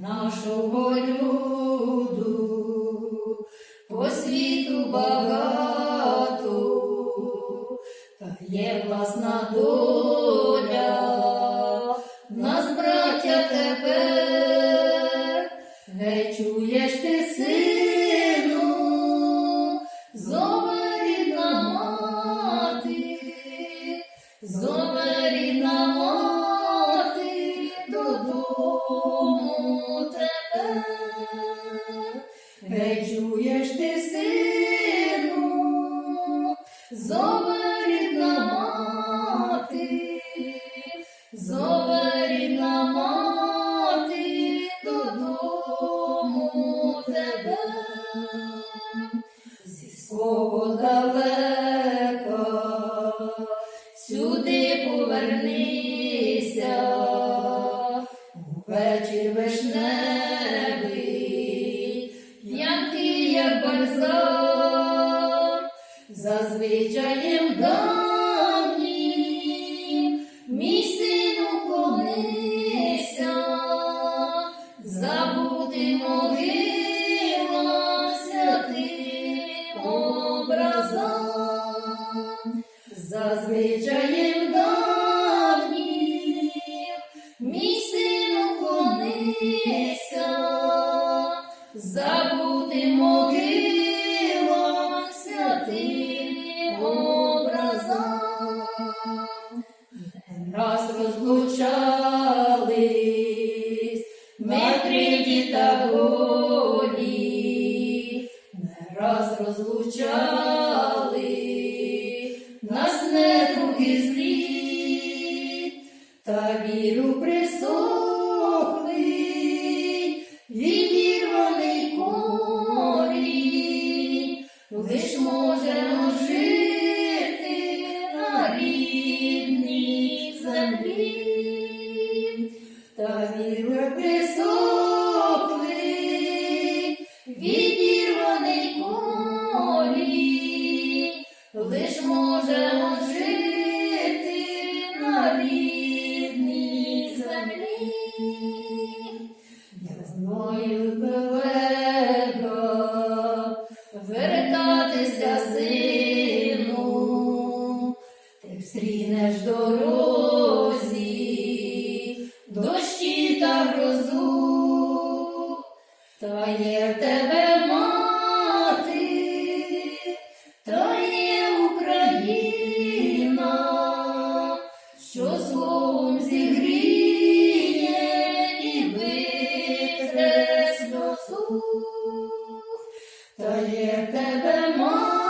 нашого люду, по світу багато, та є власна доля, нас, браття, тепер, не чуєш ти, сину, зове рідна мати, зове рідна мати додому тебе. Не чуєш ти, сину, зове рідна мати, зове рідна мати додому тебе. Зі свого далека сюди повернися, вечір вишневий, п'янкий, як бальзам, зазвичаєм давнім, мій сину клонися, забути могила святим образам, зазвичаєм клонися, забути могила святим образам. Раз розлучались, ми триді та голі, не раз розлучали, нас не другі злі, можемо жити на рідній землі, та віру присохлий, відірваний лиш можемо жити на рідній землі. Ти дорозі, дощі та грозу, та є в тебе мати, та є Україна, що словом зігріє і витре сльозу, та є в тебе мати.